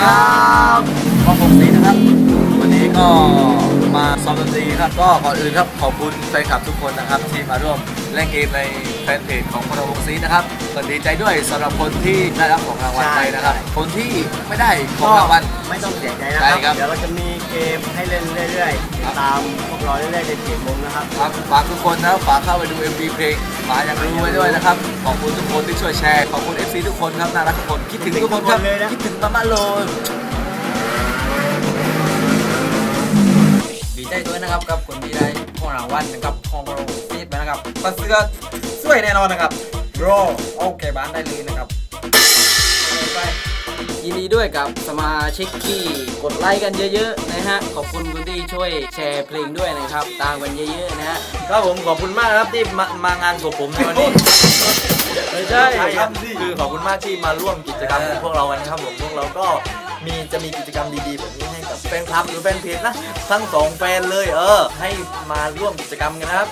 ครับก็ผมสีนะครับ วันนี้ก็มาซ้อมดนตรีครับ ก็ก่อนอื่นครับขอบคุณแฟนคลับทุกคนนะครับ ที่มาร่วมเล่นเกมในแฟนเพจของพลวงศรีนะครับก็ดีใจด้วยสำหรับคนที่ได้รับของรางวัลไปนะครับ คนที่ไม่ได้ของรางวัล ไม่ต้องเสียใจนะใช่คครัรับ บ เดี๋ยวเราจะมีเกมให้เล่นเรื่อยๆติดตามพวกเราเรื่อยๆในเพจวงนะครับครับฝากทุกคนนะครับฝากเข้าไปดู MV เพลง หมาอย่างรู้ไว้ด้วยนะครับ ขอบคุณทุกคนที่ช่วยแชร์ ขอบคุณ FC ทุกคนครับน่ารักทุกคน คิดถึงทุกคนครับ คิดถึงทุกคนเลยนะคิดถึงมาม่าโลนดีใจด้วยนะครับกับคนที่ได้ของรางวัลนะครับของเราซีดไปนะครับปัสเสื้อสวยแน่นอนนะครับรอโอเคบ้านได้เลยนะครับไป ยินดีด้วยกับสมาชิกที่กดไลค์กันเยอะๆนะฮะ ขอบคุณคนที่ช่วยแชร์เพลงด้วยนะครับ ตามกันเยอะๆนะฮะ ครับผมขอบคุณมากครับที่มามางานศพผมในวันนี้ไม่ใช่ครับคือขอบคุณมากที่มาร่วมกิจกรรมของพวกเรากันครับผมพวกเราก็มีจะมีกิจกรรมดีๆแบบนี้ให้กับแฟนคลับหรือแฟนเพจนะทั้งสองแฟนเลยเออ ให้มาร่วมกิจกรรมกันนะครับ